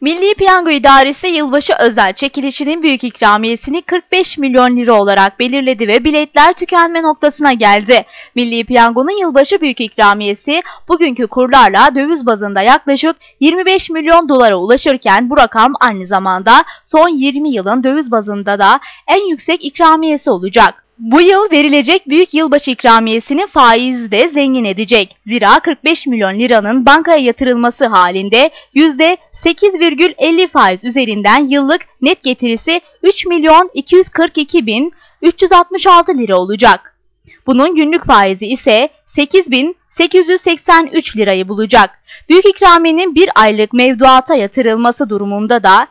Milli Piyango İdaresi yılbaşı özel çekilişinin büyük ikramiyesini 45 milyon lira olarak belirledi ve biletler tükenme noktasına geldi. Milli Piyango'nun yılbaşı büyük ikramiyesi bugünkü kurlarla döviz bazında yaklaşık 25 milyon dolara ulaşırken bu rakam aynı zamanda son 20 yılın döviz bazında da en yüksek ikramiyesi olacak. Bu yıl verilecek büyük yılbaşı ikramiyesinin faizi de zengin edecek. Zira 45 milyon liranın bankaya yatırılması halinde %8,50 faiz üzerinden yıllık net getirisi 3 milyon 242 bin 366 lira olacak. Bunun günlük faizi ise 8.883 lirayı bulacak. Büyük ikramiyenin bir aylık mevduata yatırılması durumunda da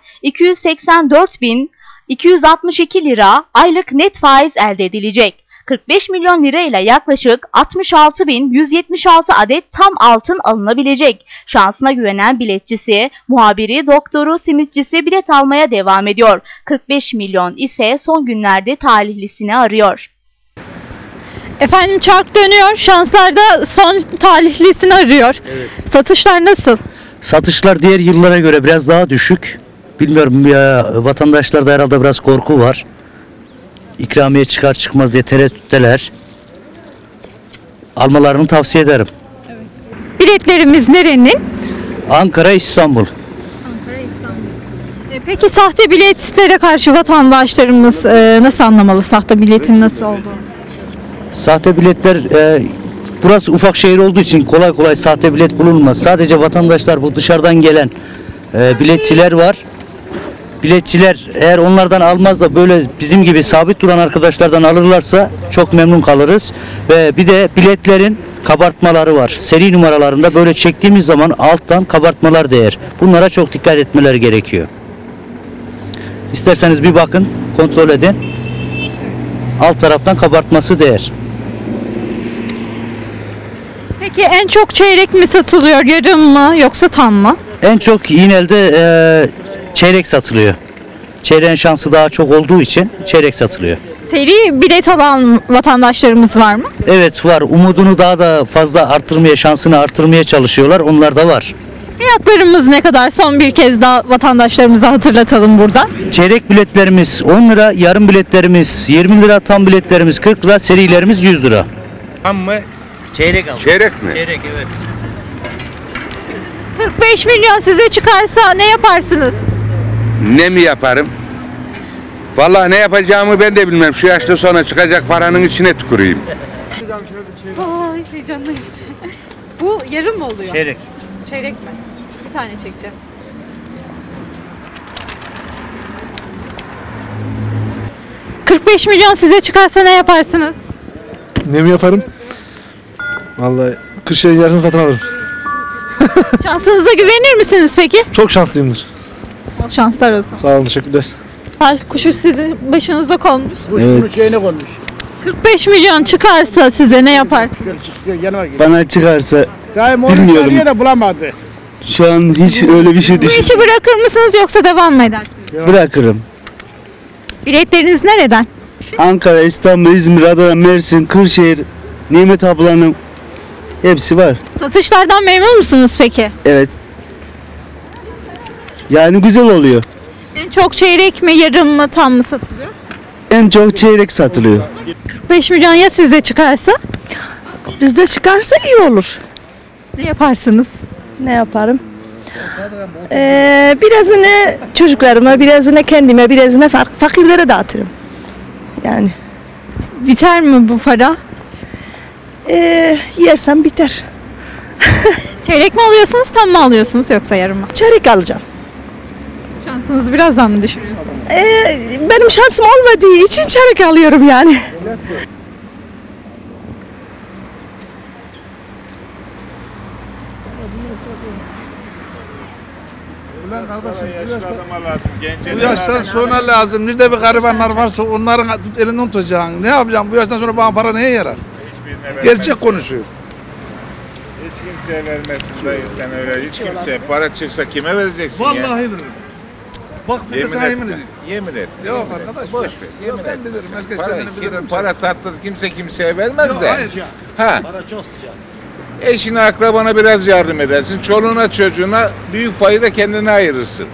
284.262 lira aylık net faiz elde edilecek. 45 milyon lira ile yaklaşık 66.176 adet tam altın alınabilecek. Şansına güvenen biletçisi, muhabiri, doktoru, simitçisi bilet almaya devam ediyor. 45 milyon ise son günlerde talihlisini arıyor. Efendim çark dönüyor. Şanslarda son talihlisini arıyor. Satışlar nasıl? Satışlar diğer yıllara göre biraz daha düşük. Bilmiyorum ya vatandaşlarda herhalde biraz korku var. İkramiye çıkar çıkmaz diye tereddütteler. Almalarını tavsiye ederim. Biletlerimiz nerenin? Ankara, İstanbul. E, Peki sahte biletlere karşı vatandaşlarımız e, nasıl anlamalı sahte biletin nasıl olduğunu? Sahte biletler e, burası ufak şehir olduğu için kolay kolay sahte bilet bulunmaz. Sadece vatandaşlar bu dışarıdan gelen e, biletçiler var. Biletçiler eğer onlardan almaz da böyle bizim gibi sabit duran arkadaşlardan alırlarsa çok memnun kalırız. Ve bir de biletlerin kabartmaları var. Seri numaralarında böyle çektiğimiz zaman alttan kabartmalar değer. Bunlara çok dikkat etmeleri gerekiyor. İsterseniz bir bakın, kontrol edin. Alt taraftan kabartması değer. Peki en çok çeyrek mi satılıyor, yarım mı yoksa tam mı? En çok iğnelde e, çeyrek satılıyor. Çeyreğin şansı daha çok olduğu için çeyrek satılıyor. Seri bilet alan vatandaşlarımız var mı? Evet var. Umudunu daha da fazla artırmaya, şansını artırmaya çalışıyorlar. Onlar da var. Fiyatlarımız ne kadar? Son bir kez daha vatandaşlarımıza hatırlatalım burada. Çeyrek biletlerimiz 10 lira, yarım biletlerimiz 20 lira, tam biletlerimiz 40 lira, serilerimiz 100 lira. Tam mı? Çeyrek al. Çeyrek mi? Çeyrek evet. 45 milyon size çıkarsa ne yaparsınız? Ne mi yaparım? Vallahi ne yapacağımı ben de bilmem. Şu yaşta sonra çıkacak paranın içine tüküreyim. Ay heyecanlıyım. Bu yarım mı oluyor? Çeyrek. Çeyrek mi? Bir tane çekeceğim. ...45 milyon size çıkarsa ne yaparsınız? Ne mi yaparım? Vallahi kışın yarısını satın alırım. Şansınıza güvenir misiniz peki? Çok şanslıyımdır. Bol şanslar olsun. Sağ olun teşekkürler. Fal kuşu sizin başınızda konmuş. Evet. 45 milyon çıkarsa size ne yaparsınız? Bana çıkarsa bilmiyorum. da bulamadı. Şu an hiç öyle bir şey Bu düşün. işi bırakır mısınız yoksa devam mı edersiniz? Bırakırım. Biletleriniz nereden? Ankara, İstanbul, İzmir, Adana, Mersin, Kırşehir, Nimet ablanın hepsi var. Satışlardan memnun musunuz peki? Evet. Yani güzel oluyor. En çok çeyrek mi, yarım mı, tam mı satılıyor? En çok çeyrek satılıyor. 45 milyon ya size çıkarsa? Bizde çıkarsa iyi olur. Ne yaparsınız? Ne yaparım? Ee, birazını çocuklarıma, birazını kendime, birazını fak- fakirlere dağıtırım. Yani Biter mi bu para? ee, yersem biter. Çeyrek mi alıyorsunuz, tam mı alıyorsunuz yoksa yarım mı? Çeyrek alacağım. Şansınızı birazdan mı düşürüyorsunuz? Ee, benim şansım olmadığı için çeyrek alıyorum yani. Bu yaştan sonra lazım. Nerede bir garibanlar varsa onların tut elinden tutacaksın. Ne yapacaksın? Bu yaştan sonra bana para neye yarar? Gerçek konuşuyor. Hiç kimseye vermezsin dayı sen öyle hiç kimseye. Para çıksa kime vereceksin ya? Vallahi veririm. Bak bir de Yemin sana et. yemin edeyim. Yemin et. Yok yemin arkadaş, Boş ver. Yemin ben et. bilirim, herkes Para, kendini kim- bilirim. para tatlı kimse kimseye vermez Yok, de. hayır. Ha. Para çok sıcak. Eşine akrabana biraz yardım edersin. Çoluğuna çocuğuna büyük payı da kendine ayırırsın.